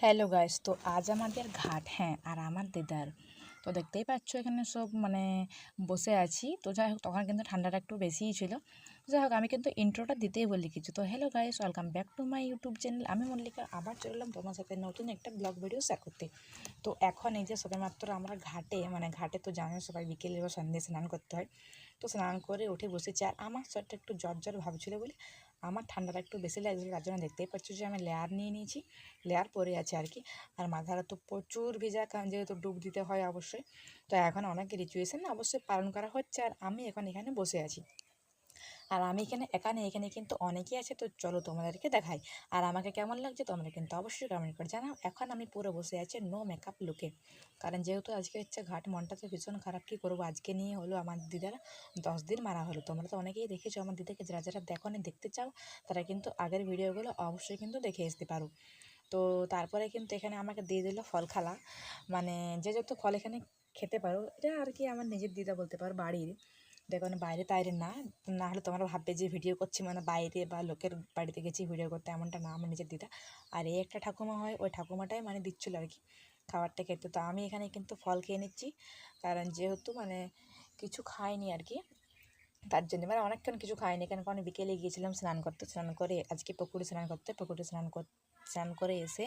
Hello guys তো আজ আমাদের ঘাট হ্যাঁ আর আমার দিদার। তো দেখতেই পাচ্ছ এখানে সব মানে বসে আছি। তো যাই হোক, তখন কিন্তু ঠান্ডাটা একটু বেশিই ছিল। যাই হোক, আমি কিন্তু ইন্ট্রোটা দিতেই বলি কিছু। তো hello guys welcome back to my YouTube channel আমি মল্লিকা, আবার চলে এলাম তোমার সাথে নতুন একটা ব্লগ ভিডিও শেয়ার করতে। তো এখন এই যে সবেমাত্র আমরা ঘাটে মানে ঘাটে তো জানো সবাই বিকেলে বা সন্ধ্যে স্নান করতে হয়। তো স্নান করে উঠে বসেছি। আর আমার শরীরটা একটু জ্বর জ্বর ভাবছিল বলে আমার ঠান্ডাটা একটু বেশি লাগছিল তার জন্য দেখতেই পাচ্ছ যে আমি লেয়ার নিয়ে নিয়েছি। লেয়ার পরে আছে আর কি। আর মাথাটা তো প্রচুর ভিজা, কারণ যেহেতু ডুব দিতে হয় অবশ্যই। তো এখন অনেক রিচুয়েশন অবশ্যই পালন করা হচ্ছে। আর আমি এখন এখানে বসে আছি। আর আমি এখানে একা নেই, এখানে কিন্তু অনেকেই আছে। তো চলো তোমাদেরকে দেখাই। আর আমাকে কেমন লাগছে তোমরা কিন্তু অবশ্যই কমেন্ট করে জানাও। এখন আমি পুরো বসে আছি নো মেকআপ লুকে কারণ যেহেতু আজকে হচ্ছে ঘাট, মনটা তো ভীষণ খারাপ। কী করব? আজকে নিয়ে হলো আমার দিদারা দশ দিন মারা হলো। তোমরা তো অনেকেই দেখেছ, আমার দিদাকে যারা যারা দেখো দেখতে চাও, তারা কিন্তু আগের ভিডিওগুলো অবশ্যই কিন্তু দেখে আসতে পারো। তো তারপরে কিন্তু এখানে আমাকে দিয়ে দিল ফল খালা। মানে যে যত ফল এখানে খেতে পারো, এটা আর কি আমার নিজের দিদা বলতে পারো, বাড়ির। দেখো মানে বাইরে তাইরে না না হলে তোমরা ভাববে যে ভিডিও করছি মানে বাইরে বা লোকের বাড়িতে গেছি ভিডিও করতে, এমনটা না আমার নিজের দিদা। আর এই একটা ঠাকুমা হয়, ওই ঠাকুমাটাই মানে দিচ্ছিল আর কি খাবারটা খেতে। তো আমি এখানে কিন্তু ফল খেয়ে নিচ্ছি, কারণ যেহেতু মানে কিছু খাইনি আর কি, তার জন্য মানে অনেকক্ষণ কিছু খাইনি কেন কারণ বিকেলে গিয়েছিলাম স্নান করতে, স্নান করে আজকে পুকুরে স্নান করতে, পুকুরে স্নান কর, স্নান করে এসে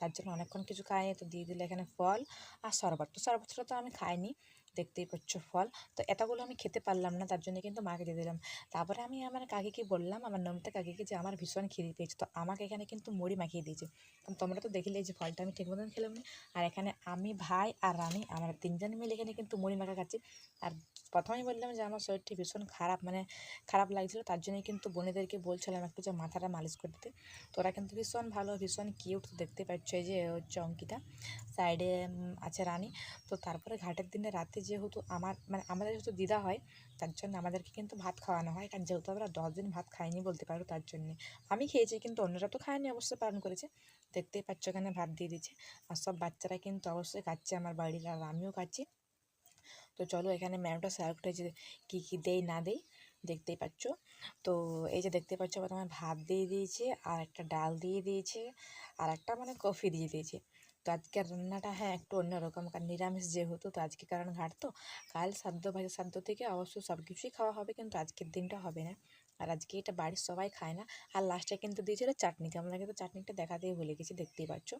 তার জন্য অনেকক্ষণ কিছু খাইনি, তো দিয়ে দিলে এখানে ফল আর শরবত। তো শরবতটা তো আমি খাইনি দেখতেই পাচ্ছ ফল। তো এতগুলো আমি খেতে পারলাম না, তার জন্য কিন্তু মাকে দিয়ে দিলাম। তারপরে আমি আমার কাকিকে বললাম, আমার নমিতা কাকিকে যে আমার ভীষণ খিদে পেয়েছে, তো আমাকে এখানে কিন্তু মুড়ি মাখিয়ে দিয়েছে। তোমরা তো দেখলে যে ফলটা আমি ঠিক মতন খেলাম আর এখানে আমি, ভাই আর রানী, আমরা তিনজন মিলে এখানে কিন্তু মুড়ি মাখা খাচ্ছি। আর প্রথমেই বললাম যে আমার শরীরটি ভীষণ খারাপ মানে খারাপ লাগছিল, তার জন্যই কিন্তু বোনেদেরকে বলছিলাম একটু যে মাথাটা মালিশ করতে তো ওরা কিন্তু ভীষণ ভালো, ভীষণ কিউট দেখতে পাচ্ছ এই যে হচ্ছে অঙ্কিতা সাইডে আছে রানী। তো তারপরে ঘাটের দিনে রাতে যেহেতু আমার মানে আমাদের যেহেতু দিদা হয়, তার জন্য আমাদেরকে কিন্তু ভাত খাওয়ানো হয়। কারণ যেহেতু আমরা দশ দিন ভাত খাইনি বলতে পারো তার জন্যে। আমি খেয়েছি কিন্তু অন্যরা তো খায়নি অবশ্যই পালন করেছে। দেখতেই পাচ্ছ এখানে ভাত দিয়ে দিচ্ছে। আর সব বাচ্চারা কিন্তু অবশ্যই খাচ্ছে আমার বাড়ির, আর আমিও খাচ্ছি। তো চলো এখানে ম্যামটা করে যে কী কী দেয় না দেয়, দেখতেই পাচ্ছ। তো এই যে দেখতে পাচ্ছ, প্রথমে ভাত দিয়ে দিয়েছে, আর একটা ডাল দিয়ে দিয়েছে, আর একটা মানে কফি দিয়ে দিয়েছে। তো আজকের রান্নাটা হ্যাঁ একটু অন্যরকম কারণ নিরামিষ যেহেতু, তো আজকে কারণ ঘাট তো। কাল সাদ্য ভাজা সাদ্য থেকে অবশ্য সব কিছুই খাওয়া হবে, কিন্তু আজকের দিনটা হবে না। আর আজকে এটা বাড়ির সবাই খায় না। আর লাস্টে কিন্তু দিয়েছিল চাটনি। আমরা কিন্তু চাটনিটা দেখাতেই ভুলে গেছি, দেখতেই পাচ্ছ।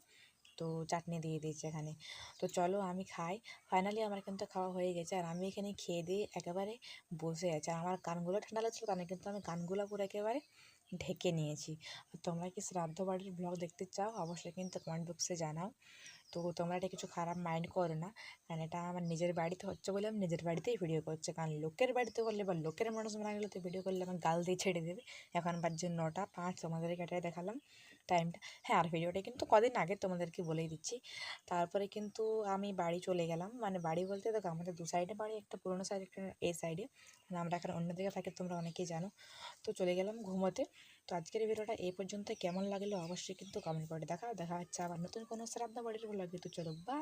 তো চাটনি দিয়ে দিয়েছে এখানে। তো চলো আমি খাই। ফাইনালি আমার কিন্তু খাওয়া হয়ে গেছে। আর আমি এখানে খেয়ে দিয়ে একেবারে বসে আছি। আর আমার কানগুলো ঠান্ডা লাগছিল তাহলে কিন্তু আমি কানগুলো পুরো একেবারে ঢেকে নিয়েছি। তোমরা কি শ্রাদ্ধ বাড়ির ব্লগ দেখতে চাও? অবশ্যই কিন্তু কমেন্ট বক্সে জানাও। তো তোমরা এটা কিছু খারাপ মাইন্ড করো না। কারণ এটা আমার নিজের বাড়িতে হচ্ছে বলে আমি নিজের বাড়িতেই ভিডিও করছি। কারণ লোকের বাড়িতে করলে বা লোকের মানুষ মারা গেলে তো ভিডিও করলে আমার গাল দিয়ে ছেড়ে দেবে। এখন বাজছে নটা পাঁচ, তোমাদেরকে এটাই দেখালাম টাইমটা হ্যাঁ আর ভিডিওটা কিন্তু কদিন আগে তোমাদেরকে বলেই দিচ্ছি। তারপরে কিন্তু আমি বাড়ি চলে গেলাম। মানে বাড়ি বলতে দেখো, আমাদের দু সাইডে বাড়ি, একটা পুরোনো সাইড একটা এই সাইডে মানে আমরা এখন অন্য দিকে থাকি, তোমরা অনেকেই জানো। তো চলে গেলাম ঘুমোতে। তো আজকের ভিডিওটা এই পর্যন্ত কেমন লাগল অবশ্যই কিন্তু কমেন্ট করে দেখা দেখা হচ্ছে আবার নতুন কোনো শ্রাদ্ধ বাড়ির ব্লগে তো চলো বা